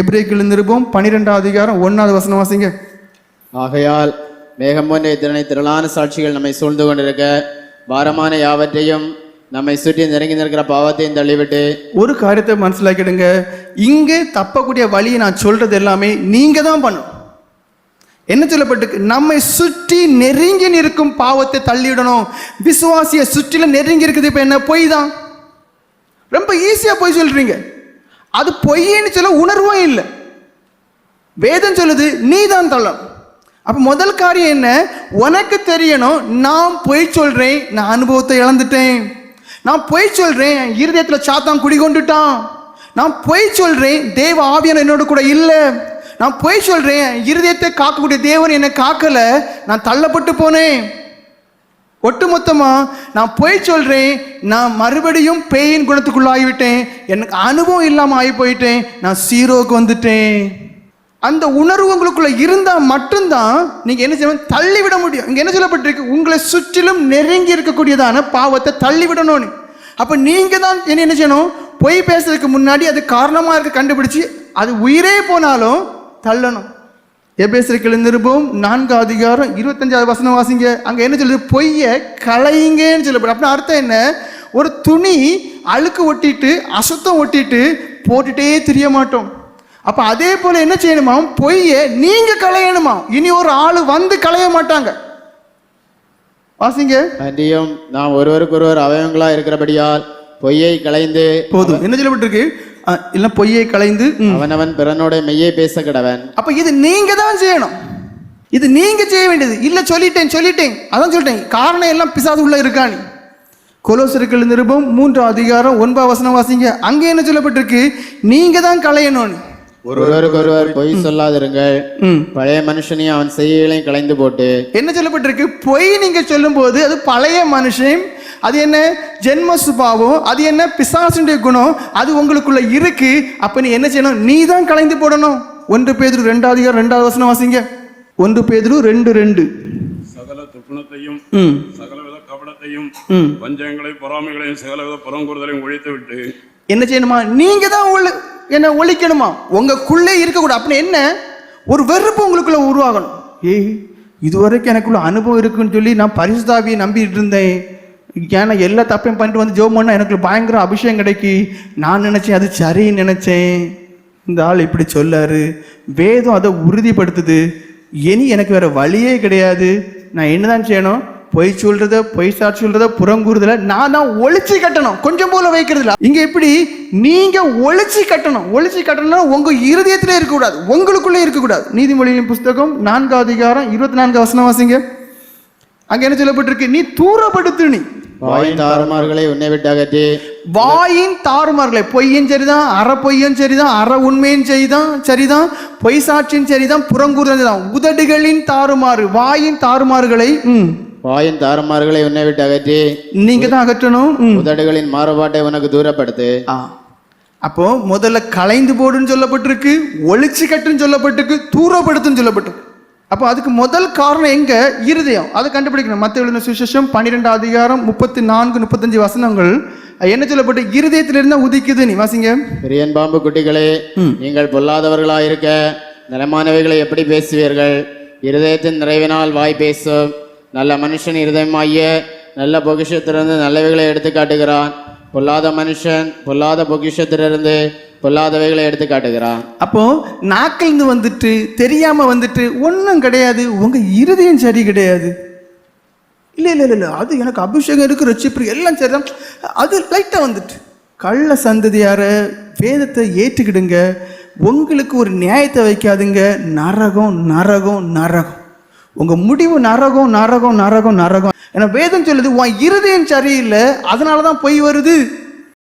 எப்ரேக்கில் நிருபம் பன்னிரெண்டாம் அதிகாரம் ஒன்றாவது வசனம் வாசிங்க. ஆகையால் மேகம் போன்ற இத்தனை திரளான சாட்சிகள் நம்மை சூழ்ந்து கொண்டிருக்க பாரமான யாவற்றையும் நம்மை சுற்றி நெருங்கி நிற்கிற பாவத்தையும் தள்ளிவிட்டு ஒரு காரியத்தை மனசிலாக்கிடுங்க. இங்கே தப்பக்கூடிய வழியை நான் சொல்றது எல்லாமே நீங்க தான் பண்ணும் என்ன சொல்லப்பட்டிருக்கு? நம்மை சுற்றி நெருங்கி நிற்கும் பாவத்தை தள்ளிவிடணும். விசுவாசிய சுற்றிலும் நெருங்கி இருக்குது இப்போ என்ன பொய் தான்? ரொம்ப ஈஸியாக பொய் சொல்றீங்க. அது பொய்ன்னு சொல்ல உணர்வும் இல்லை. வேதம் சொல்லுது நீ தான் தள்ளணும் அப்போ முதல் காரியம் என்ன? உனக்கு தெரியணும் நான் பொய் சொல்கிறேன் நான் அனுபவத்தை இழந்துட்டேன். நான் பொய் சொல்கிறேன் என் இருதயத்தில் சாத்தான் குடிகொண்டுட்டான் நான் பொய் சொல்கிறேன் தேவ ஆவியன் என்னோட கூட இல்லை. நான் பொய் சொல்கிறேன் இருதயத்தை காக்கக்கூடிய தேவன் என்னை காக்கலை. நான் தள்ளப்பட்டு போனேன். ஒட்டுமொத்தமாக நான் போய் சொல்கிறேன் நான் மறுபடியும் பேயின் குணத்துக்குள்ளாகிவிட்டேன் எனக்கு அனுபவம் இல்லாமல் ஆகி போயிட்டேன் நான் சீரோக்கு வந்துட்டேன். அந்த உணர்வு உங்களுக்குள்ளே இருந்தால் மட்டும்தான் நீங்கள் என்ன செய்யணும் தள்ளிவிட முடியும். இங்கே என்ன சொல்லப்பட்டிருக்கு? உங்களை சுற்றிலும் நெருங்கி இருக்கக்கூடியதான பாவத்தை தள்ளிவிடணும்னு. அப்போ நீங்கள் தான் என்ன என்ன செய்யணும்? பொய் பேசுறதுக்கு முன்னாடி அது காரணமாக இருக்க கண்டுபிடிச்சி அது உயிரே போனாலும் தள்ளணும். எபேசிற்கில் நிருபம் நான்கு அதிகாரம் இருபத்தஞ்சாவது வசனம் வாசிங்க. அங்க என்ன சொல்லுது? பொய்யை களையுங்கன்னு சொல்லப்படும் அப்படின்னா அர்த்தம் என்ன? ஒரு துணி அழுக்கு ஒட்டிட்டு அசுத்தம் ஒட்டிட்டு போட்டுட்டே தெரிய மாட்டோம். அப்ப அதே போல என்ன செய்யணுமா? பொய்யை நீங்க களையணுமா? இனி ஒரு ஆளு வந்து களைய மாட்டாங்க. வாசிங்க. அன்றியும் நாம் ஒருவருக்கொருவர் அவயங்களா இருக்கிறபடியால் பொய்யை களைந்து போதும். என்ன சொல்லப்பட்டிருக்கு? இல்ல பொய்யை களைந்து ம். அவனவன் பிறனோட மெய்யை பேச கிடவன் அப்ப இது நீங்க தான் செய்யணும். இது நீங்க செய்ய வேண்டியது. இல்ல சொல்லிட்டேன் சொல்லிட்டேன். அதான் சொல்லிட்டேன். காரணம் எல்லாம் பிசாது உள்ள இருக்கானி கொலோசர்கள் நிருபம் மூன்று அதிகாரம் ஒன்பது வசனம் வாசிங்க. அங்க என்ன சொல்லப்பட்டிருக்கு? நீங்க தான் களையணும்னு ஒருவருக்கொருவர் பொய் சொல்லாதிருங்கள். பழைய மனுஷனையும் அவன் செய்கைகளையும் களைந்து போட்டு. என்ன சொல்லப்பட்டிருக்கு? பொய் நீங்க சொல்லும்போது அது பழைய மனுஷன் அது என்ன? ஜென்ம சுபாவம் அது என்ன? பிசாசுடைய குணம் அது உங்களுக்குள்ள இருக்கு. அப்ப நீ என்ன செய்யணும்? நீ தான் கலைந்து போடணும். ஒன்று பேதுரு ரெண்டாவது ரெண்டாவது வசனம் வாசிங்க. ஒன்று பேதுரு ரெண்டு ரெண்டு. சகல துர்க்குணத்தையும் ம். சகலவித கபடத்தையும் ம். வஞ்சகங்களையும் பொறாமைகளையும் சகலவித புறங்குறுதலையும் ஒழித்து விட்டு. என்ன செய்யணுமா? நீங்க தான் ஒளி என்ன ஒழிக்கணுமா? உங்களுக்குள்ளே இருக்கக்கூடாது. அப்படின்னு என்ன? ஒரு வெறுப்பு உங்களுக்குள்ள உருவாகணும். ஏய் இதுவரைக்கும் எனக்குள்ள அனுபவம் இருக்குன்னு சொல்லி நான் பரிசுதாவியை நம்பிட்டு இருந்தேன். ஏன்னா எல்லா தப்பையும் பண்ணிட்டு வந்து ஜோம் பண்ணால் எனக்கு பயங்கர அபிஷேகம் கிடைக்கி. நான் நினச்சேன் அது சரின்னு நினச்சேன். இந்த ஆள் இப்படி சொல்லாரு. வேதம் அதை உறுதிப்படுத்துது. இனி எனக்கு வேற வழியே கிடையாது. நான் என்னதான் செய்யணும்? பொய் சொல்றத பொய் சாட்சி சொல்றத புறங்கூறுதல நான் தான் ஒழிச்சு கட்டணும். கொஞ்சம் போல வைக்கிறதுல. இங்க எப்படி? நீங்க ஒழிச்சு கட்டணும். ஒழிச்சு கட்டணும்னா உங்க இருதயத்திலே இருக்கக்கூடாது. உங்களுக்குள்ளே இருக்கக்கூடாது. நீதிமொழியின் புஸ்தகம் நான்காவது அதிகாரம் இருபத்தி நான்கு வசனம் வாசிங்க. அங்க என்ன சொல்லப்பட்டிருக்கு? நீ தூரப்படுத்து நீ. வாயின் தாறுமார்களை உன்னை விட்டு அகற்றி. வாயின் தாறுமார்களை பொய்யும் சரிதான் அற பொய்யும் சரிதான் அற உண்மையும் சரிதான் சரிதான் பொய் சாட்சியும் சரிதான் புறங்கூறுதல் சரிதான். உதடுகளின் தாறுமாறு வாயின் தாறுமாறுகளை ம், வாயின் தாறுமார்களை உன்னை விட்டு அகற்றி. நீங்க தான் அகற்றணும். உதடுகளின் மாறுபாட்டை உனக்கு தூரப்படுத்து. ஆ. அப்போ முதல்ல களைந்து போடுன்னு சொல்லப்பட்டிருக்கு ஒளிச்சு கட்டுன்னு சொல்லப்பட்டிருக்கு தூரப்படுத்துன்னு சொல்லப்பட்டிருக்கு. அப்போ அதுக்கு முதல் காரணம் எங்க? இருதயம். அதை கண்டுபிடிக்கணும். மத்த எழுதின சுவிசேஷம் பன்னிரெண்டு அதிகாரம் முப்பத்தி நான்கு முப்பத்தஞ்சு வசனங்கள். என்ன சொல்லப்பட்டு? இருதயத்திலிருந்து உதிக்குது நீ வாசிங்க. பெரியன் பாம்பு குட்டிகளே நீங்கள் பொல்லாதவர்களாயிருக்க நலமானவைகளை எப்படி பேசுவீர்கள்? இருதயத்தின் நிறைவினால் வாய் பேசும். நல்ல மனுஷன் இருதயமாகிய நல்ல பொக்கிஷத்திலிருந்து நல்லவைகளை எடுத்து காட்டுகிறான் பொல்லாத மனுஷன் பொல்லாத பொக்கிஷத்திலிருந்து பொல்லாதவைகளை எடுத்து காட்டுகிறான். அப்போ நாக்கிலிருந்து வந்துட்டு தெரியாம வந்துட்டு ஒன்றும் கிடையாது. உங்க இருதயம் சரி கிடையாது. இல்லை இல்லை இல்லை இல்லை அது எனக்கு அபிஷேகம் இருக்கு ரட்சிப்பு எல்லாம் சரிதான். அது லைட்டாக வந்துட்டு. கள்ள சந்ததியார வேதத்தை ஏற்றுக்கிடுங்க. உங்களுக்கு ஒரு நியாயத்தை வைக்காதுங்க. நரகம் நரகம் நரகம். உங்கள் முடிவு நரகம் நரகம் நரகம் நரகம். ஏன்னா வேதம் சொல்லுது உன் இருதயம் சரியில்லை. அதனால தான் பொய் வருது.